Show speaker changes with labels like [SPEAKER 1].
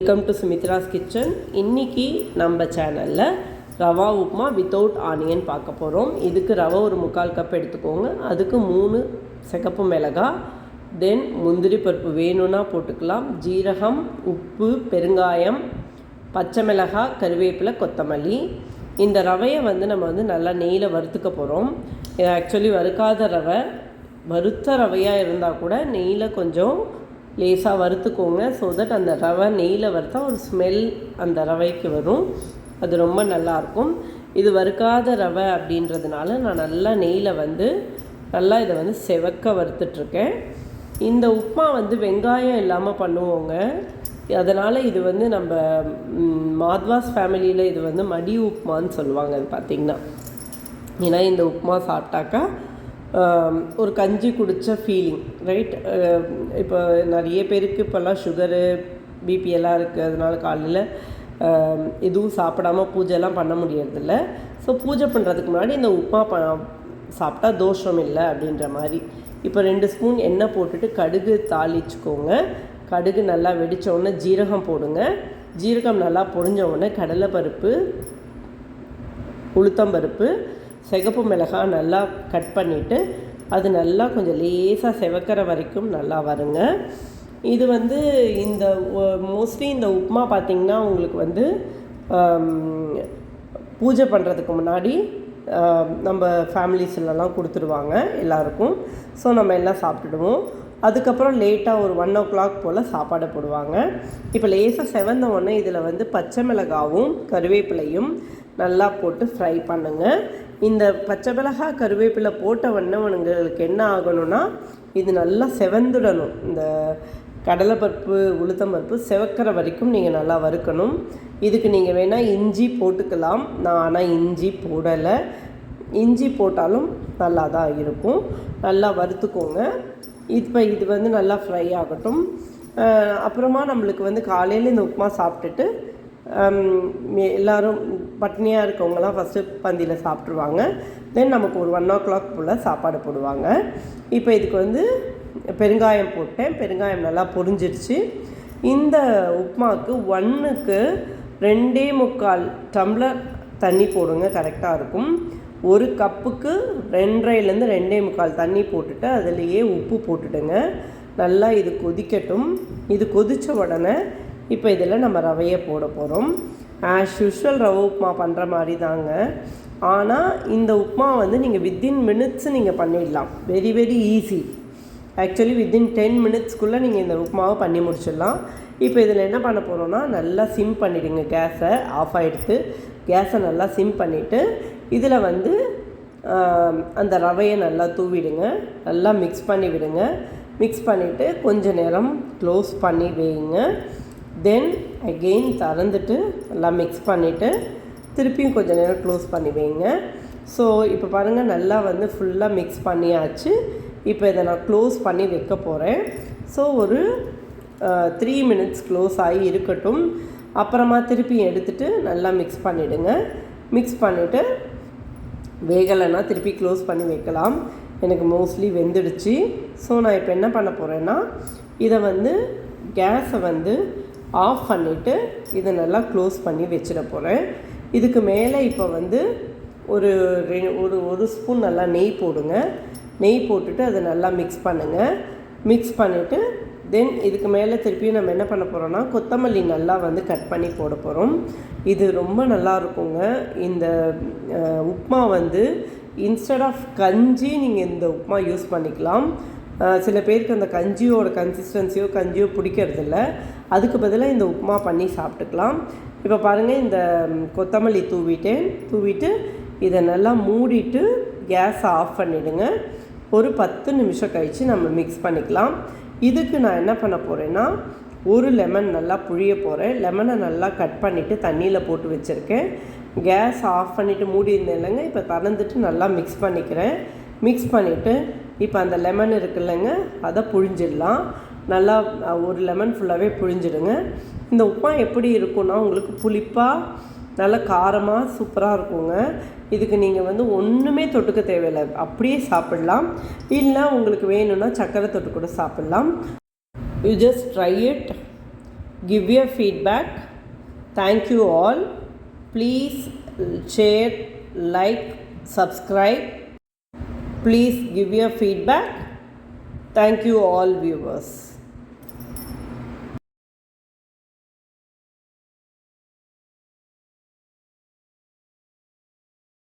[SPEAKER 1] Welcome to Sumitra's kitchen இன்னைக்கு நம்ம சேனலில் ரவா உப்புமா வித்தவுட் ஆனியன் பார்க்க போகிறோம் இதுக்கு ரவை ஒரு முக்கால் கப் எடுத்துக்கோங்க. அதுக்கு மூணு சிகப்பு மிளகாய் தென் முந்திரி பருப்பு வேணும்னா போட்டுக்கலாம். ஜீரகம் உப்பு பெருங்காயம் பச்சை மிளகாய் கருவேப்பிலை கொத்தமல்லி. இந்த ரவையை வந்து நம்ம வந்து நல்லா நெய்யில் வறுத்துக்க போகிறோம் இது ஆக்சுவலி வறுக்காத ரவை. வறுத்த ரவையாக இருந்தால் கூட நெய்யில் கொஞ்சம் லேசாக வறுத்துக்கோங்க. ஸோ தட் அந்த ரவை நெய்யில் வறுத்தா ஒரு ஸ்மெல் அந்த ரவைக்கு வரும். அது ரொம்ப நல்லாயிருக்கும் இது வறுக்காத ரவை அப்படின்றதுனால நான் நல்லா நெய்யில் வந்து நல்லா இதை வந்து செவக்க வறுத்துட்ருக்கேன். இந்த உப்புமா வந்து வெங்காயம் இல்லாமல் பண்ணுவோங்க. அதனால் இது வந்து நம்ம மாத்வாஸ் ஃபேமிலியில் இது வந்து மடி உப்புமான்னு சொல்லுவாங்க அது பார்த்திங்கன்னா ஏன்னா இந்த உப்புமா சாப்பிட்டாக்கா ஒரு கஞ்சி குடித்த ஃபீலிங் ரைட் இப்போ நிறைய பேருக்கு இப்போல்லாம் சுகரு பிபி எல்லாம் இருக்குது அதனால காலையில் எதுவும் சாப்பிடாம பூஜைலாம் பண்ண முடியறதில்ல. ஸோ பூஜை பண்ணுறதுக்கு முன்னாடி இந்த உப்புமா ப சாப்பிட்டா தோஷம் இல்லை அப்படின்ற மாதிரி. இப்போ ரெண்டு ஸ்பூன் எண்ணெய் போட்டுட்டு கடுகு தாளிச்சுக்கோங்க. கடுகு நல்லா வெடிச்ச உடனே ஜீரகம் போடுங்க. ஜீரகம் நல்லா பொழிஞ்ச உடனே கடலைப்பருப்பு உளுத்தம்பருப்பு சிகப்பு மிளகாய் நல்லா கட் பண்ணிவிட்டு அது நல்லா கொஞ்சம் லேசாக செவக்கிற வரைக்கும் நல்லா வருங்க. இது வந்து இந்த மோஸ்ட்லி இந்த உப்புமா பார்த்திங்கன்னா உங்களுக்கு வந்து பூஜை பண்ணுறதுக்கு முன்னாடி நம்ம ஃபேமிலிஸ்லலாம் கொடுத்துருவாங்க எல்லாருக்கும். ஸோ நம்ம எல்லாம் சாப்பிட்டுடுவோம். அதுக்கப்புறம் லேட்டாக ஒரு ஒன் ஓ கிளாக் போல் சாப்பாடு போடுவாங்க. இப்போ லேசாக செவந்த உடனே இதில் வந்து பச்சை மிளகாவும் கருவேப்பிலையும் நல்லா போட்டு ஃப்ரை பண்ணுங்கள் இந்த பச்சை மிளகா கருவேப்பிலை போட்ட வண்ணவனுங்களுக்கு என்ன ஆகணும்னா இது நல்லா செவந்துடணும். இந்த கடலைப்பருப்பு உளுத்தம்பருப்பு செவக்கிற வரைக்கும் நீங்கள் நல்லா வறுக்கணும். இதுக்கு நீங்கள் வேணால் இஞ்சி போட்டுக்கலாம். நான் ஆனால் இஞ்சி போடலை. இஞ்சி போட்டாலும் நல்லா தான் இருக்கும். நல்லா வறுத்துக்கோங்க. இப்போ இது வந்து நல்லா ஃப்ரை ஆகட்டும். அப்புறமா நம்மளுக்கு வந்து காலையில் இந்த உப்புமா சாப்பிட்டுட்டு எல்லோரும் பட்னியாக இருக்கவங்கலாம் ஃபஸ்ட்டு பந்தியில் சாப்பிட்ருவாங்க தென் நமக்கு ஒரு ஒன் ஓ கிளாக் போல் சாப்பாடு போடுவாங்க. இப்போ இதுக்கு வந்து பெருங்காயம் போட்டேன். பெருங்காயம் நல்லா பொரிஞ்சிருச்சு. இந்த உப்புமாவுக்கு ஒன்றுக்கு ரெண்டே முக்கால் டம்ளர் தண்ணி போடுங்க. கரெக்டாக இருக்கும். ஒரு கப்புக்கு ரெண்டரைலேருந்து ரெண்டே முக்கால் தண்ணி போட்டுட்டு அதுலேயே உப்பு போட்டுடுங்க. நல்லா இது கொதிக்கட்டும். இது கொதித்த உடனே இப்போ இதில் நம்ம ரவையை போட போகிறோம். ஆஸ் யூஷுவல் ரவை உப்புமா பண்ணுற மாதிரி தாங்க. ஆனால் இந்த உப்புமா வந்து நீங்கள் வித்தின் மினிட்ஸ் நீங்கள் பண்ணிடலாம். Very very easy actually within ten மினிட்ஸ்க்குள்ளே நீங்கள் இந்த உப்புமாவை பண்ணி முடிச்சிடலாம். இப்போ இதில் என்ன பண்ண போகிறோன்னா நல்லா சிம் பண்ணிவிடுங்க கேஸை ஆஃப் ஆகிடுத்து கேஸை நல்லா சிம் பண்ணிவிட்டு இதில் வந்து அந்த ரவையை நல்லா தூவிடுங்க. நல்லா மிக்ஸ் பண்ணி விடுங்க. மிக்ஸ் பண்ணிவிட்டு கொஞ்ச நேரம் க்ளோஸ் பண்ணி வைங்க. தென் அகெயின் திறந்துட்டு நல்லா மிக்ஸ் பண்ணிவிட்டு திருப்பியும் கொஞ்சம் நேரம் க்ளோஸ் பண்ணி வைங்க. ஸோ இப்போ பாருங்கள் நல்லா வந்து ஃபுல்லாக மிக்ஸ் பண்ணியாச்சு. இப்போ இதை நான் க்ளோஸ் பண்ணி வைக்க போகிறேன் ஸோ ஒரு த்ரீ மினிட்ஸ் க்ளோஸ் ஆகி இருக்கட்டும். அப்புறமா திருப்பி எடுத்துட்டு நல்லா மிக்ஸ் பண்ணிவிடுங்க மிக்ஸ் பண்ணிவிட்டு வேகலைன்னா திருப்பி க்ளோஸ் பண்ணி வைக்கலாம். எனக்கு மோஸ்ட்லி வெந்துடுச்சு. ஸோ நான் இப்போ என்ன பண்ண போகிறேன்னா இதை வந்து கேஸை வந்து ஆஃப் பண்ணிவிட்டு இதை நல்லா க்ளோஸ் பண்ணி வச்சிட போகிறேன் இதுக்கு மேலே இப்போ வந்து ஒரு ரெ- ஒரு ஒரு ஸ்பூன் நல்லா நெய் போடுங்க. நெய் போட்டுட்டு அதை நல்லா மிக்ஸ் பண்ணுங்கள் மிக்ஸ் பண்ணிவிட்டு தென் இதுக்கு மேலே திருப்பியும் நம்ம என்ன பண்ண போகிறோம்னா கொத்தமல்லி நல்லா வந்து கட் பண்ணி போட போகிறோம் இது ரொம்ப நல்லா இருக்குங்க. இந்த உப்மா வந்து இன்ஸ்டெட் ஆஃப் கஞ்சி நீங்கள் இந்த உப்மா யூஸ் பண்ணிக்கலாம். சில பேருக்கு அந்த கஞ்சியோட கன்சிஸ்டன்சியோ கஞ்சியோ பிடிக்கிறதில்ல. அதுக்கு பதிலாக இந்த உப்புமா பண்ணி சாப்பிட்டுக்கலாம். இப்போ பாருங்கள் இந்த கொத்தமல்லி தூவிட்டேன். தூவிட்டு இதை நல்லா மூடிட்டு கேஸை ஆஃப் பண்ணிவிடுங்க ஒரு பத்து நிமிஷம் கழித்து நம்ம மிக்ஸ் பண்ணிக்கலாம். இதுக்கு நான் என்ன பண்ண போகிறேன்னா ஒரு லெமன் நல்லா புழிய போகிறேன் லெமனை நல்லா கட் பண்ணிவிட்டு தண்ணியில் போட்டு வச்சுருக்கேன். கேஸ் ஆஃப் பண்ணிவிட்டு மூடி இருந்தேன் இல்லைங்க. இப்போ திறந்துட்டு நல்லா மிக்ஸ் பண்ணிக்கிறேன். மிக்ஸ் பண்ணிவிட்டு இப்போ அந்த லெமன் இருக்குல்லங்க அதை புழிஞ்சிடலாம். நல்லா ஒரு லெமன் ஃபுல்லாகவே புழிஞ்சிடுங்க. இந்த உப்புமா எப்படி இருக்கும்னா உங்களுக்கு புளிப்பாக நல்லா காரமாக சூப்பராக இருக்குங்க. இதுக்கு நீங்கள் வந்து ஒன்றுமே தொட்டுக்க தேவையில்லை. அப்படியே சாப்பிடலாம். இல்லை உங்களுக்கு வேணும்னா சக்கரை தொட்டு கூட சாப்பிடலாம். You just try it give your feedback thank you all please share like subscribe please give your feedback. Thank you all viewers